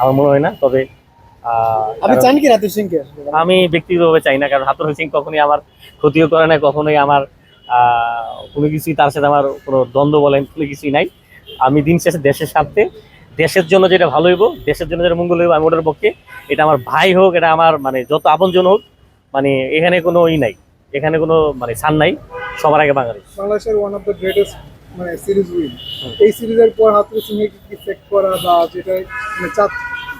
আমার মনে হয় না তবে আপনি চান কি রাতুল সিংকে? আমি ব্যক্তিগতভাবে চাই না কারণ হাতুর সিং কখনোই আমার ক্ষতিও করে না কখনোই আমার কোনো কিছুই তার সাথে আমার কোনো দ্বন্দ্ব বলেন কোনো কিছুই নাই। আমি দিন শেষে দেশের স্বার্থে দেশের জন্য যেটা ভালো হইব দেশের জন্য যেটা মঙ্গল হইব আমি ওটার পক্ষে এটা আমার ভাই হোক এটা আমার মানে যত আপনজন হোক মানে এখানে কোনো ই নাই এখানে কোনো মানে ছাড় নাই সবার আগে বাঙালি বাংলাদেশের ওয়ান অফ দ্য গ্রেটেস্ট মানে সিরিজ উইন এই সিরিজের পর কি সেট করা বা যেটা মানে চাপ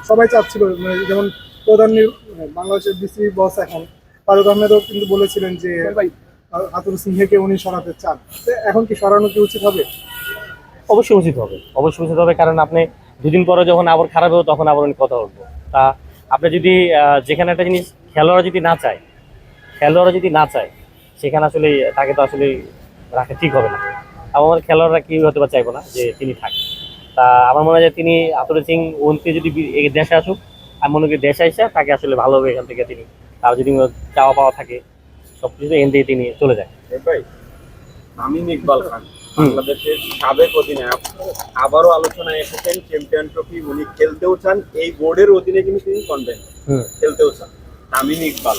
সবাই চাচ্ছিল মানে যেমন প্রধান মানে বাংলাদেশের বিসিবি বস এখন ফারুক আহমেদও কিন্তু বলেছিলেন যে হাতুল সিংহেকে উনি সরাতে চান। এখন কি সরানো কি উচিত হবে? অবশ্যই উচিত হবে অবশ্যই উচিত হবে কারণ আপনি দুদিন পরে যখন আবার খারাপ হবে তখন আবার অনেক কথা উঠবো তা আপনি যদি যেখানে একটা জিনিস খেলোয়াড় যদি না চায় খেলোয়াড় যদি না চায় সেখানে আসলে তাকে তো আসলে রাখা ঠিক হবে না। আমার খেলোয়াড়রা কি হতে পারে চাইব না যে তিনি থাক। তা আমার মনে হয় যে তিনি আতর সিং ওনকে যদি দেশে আসুক আমি মনে করি দেশে এসে তাকে আসলে ভালোভাবে এখান থেকে তিনি। তার যদি চাওয়া পাওয়া থাকে সব কিছু এন দিয়ে তিনি চলে যায়। ভাই তামিম ইকবাল খান। বাংলাদেশের সাবেক অধিনায়ক আবারও আলোচনায় এসেছেন চ্যাম্পিয়ন ট্রফি উনি খেলতেও চান এই বোর্ডের অধীনে কিন্তু তিনি কনভেন্ট খেলতেও চান। তামিম ইকবাল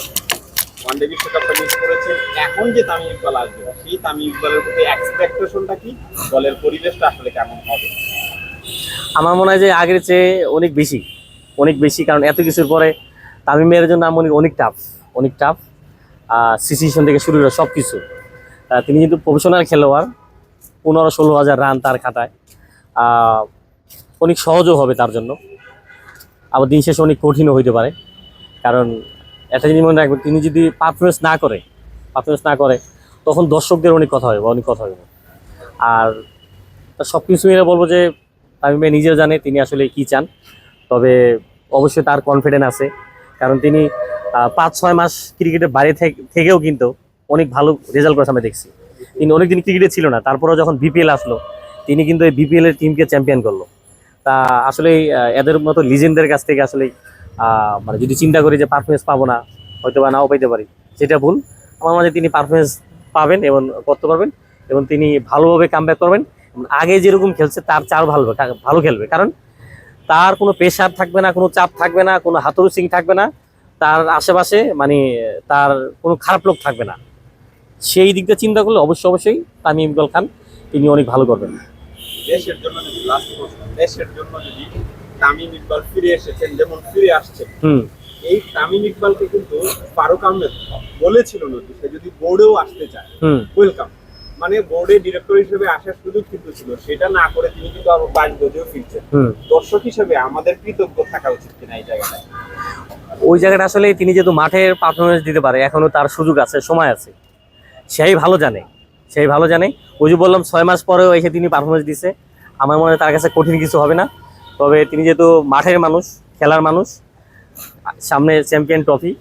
ওয়ানডে বিশ্বকাপটা মিস করেছেন এখন যে তামিম ইকবাল আসবে সেই তামিম ইকবালের প্রতি এক্সপেকটেশনটা কি? দলের পরিবেশটা আসলে কেমন হবে? আমার মনে হয় যে আগের চেয়ে অনেক বেশি অনেক বেশি, কারণ এত কিছুর পরে তামিমের জন্য আমি অনেক টাফ অনেক টাফ সিচুয়েশন থেকে শুরু করে সব কিছু তিনি কিন্তু প্রফেশনাল খেলোয়াড়, পনেরো ষোলো হাজার রান তার খাতায়। অনেক সহজও হবে তার জন্য। আবার দিন শেষে অনেক কঠিনও হইতে পারে। কারণ একটা জিনিস মনে রাখবেন, তিনি যদি পারফরমেন্স না করে পারফরমেন্স না করে, তখন দর্শকদের অনেক কথা হবে অনেক কথা হবে। আর সব কিছু মিলে বলব যে তামিম ভাই নিজেও জানে তিনি আসলে কি চান। তবে অবশ্যই তার কনফিডেন্স আছে। কারণ তিনি পাঁচ, ছয় মাস ক্রিকেটের বাইরে থেকে- থেকেও কিন্তু অনেক ভালো রেজাল্ট করেছে আমি দেখছি। তিনি অনেকদিন ক্রিকেটে ছিল না, তারপরেও যখন বিপিএল আসলো, তিনি কিন্তু এই বিপিএল এর টিমকে চ্যাম্পিয়ন করল। তা আসলে এদের মতো লিজেন্ডের কাছ থেকে আসলে মানে যদি চিন্তা করি যে পারফরমেন্স পাবো না হয়তো বা নাও পাইতে পারি, সেটা ভুল। আমার মাঝে তিনি পারফরমেন্স পাবেন এবং করতে পারবেন এবং তিনি ভালোভাবে কামব্যাক করবেন। আগে যেরকম খেলছে তার চার ভালো ভালো খেলবে। কারণ তার কোনো প্রেশার থাকবে না কোনো চাপ থাকবে না কোনো হাতুরু সিং থাকবে না। তার আশেপাশে মানে তার কোনো খারাপ লোক থাকবে না। সেই দিকটা চিন্তা করলে অবশ্যই অবশ্যই তামিম ইকবাল খান তিনি অনেক ভালো করবেন। দেশের জন্য যদি লাস্ট দেশের জন্য যদি তামিম ইকবাল ফিরে এসেছেন যেমন ফিরে আসছেন এই তামিম ইকবালকে কিন্তু ফারুক আহমেদ বলেছিল সে যদি বোর্ডেও আসতে চায় হুম। ওয়েলকাম মানে বোর্ডে ডিরেক্টর হিসেবে আসার সুযোগ কিন্তু ছিল। সেটা না করে তিনি কিন্তু আরও বাইশ গজেও ফিরছেন দর্শক হিসেবে আমাদের কৃতজ্ঞ থাকা উচিত কিনা এই জায়গাটায়। ওই জায়গাটা আসলে তিনি যেহেতু মাঠের পারফরমেন্স দিতে পারে এখনও তার সুযোগ আছে সময় আছে। সেই ভালো জানে সেই ভালো জানে। ওই যে বললাম ছয় মাস পরেও এসে তিনি পারফরমেন্স দিছে। আমার মনে হয় তার কাছে কঠিন কিছু হবে না। তবে তিনি যেহেতু মাঠের মানুষ খেলার মানুষ সামনে চ্যাম্পিয়ন ট্রফি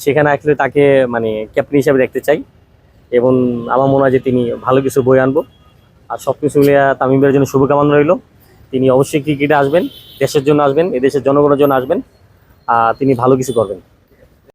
সেখানে আসলে তাকে মানে ক্যাপ্টেন হিসেবে দেখতে চাই। এবং আমার মনে হয় যে তিনি ভালো কিছু বই আনব। আর সব কিছু মিলিয়ে তামিমের জন্য শুভকামনা রইল। তিনি অবশ্যই ক্রিকেটে আসবেন, দেশের জন্য আসবেন, এদেশের জনগণের জন্য আসবেন, আর তিনি ভালো কিছু করবেন।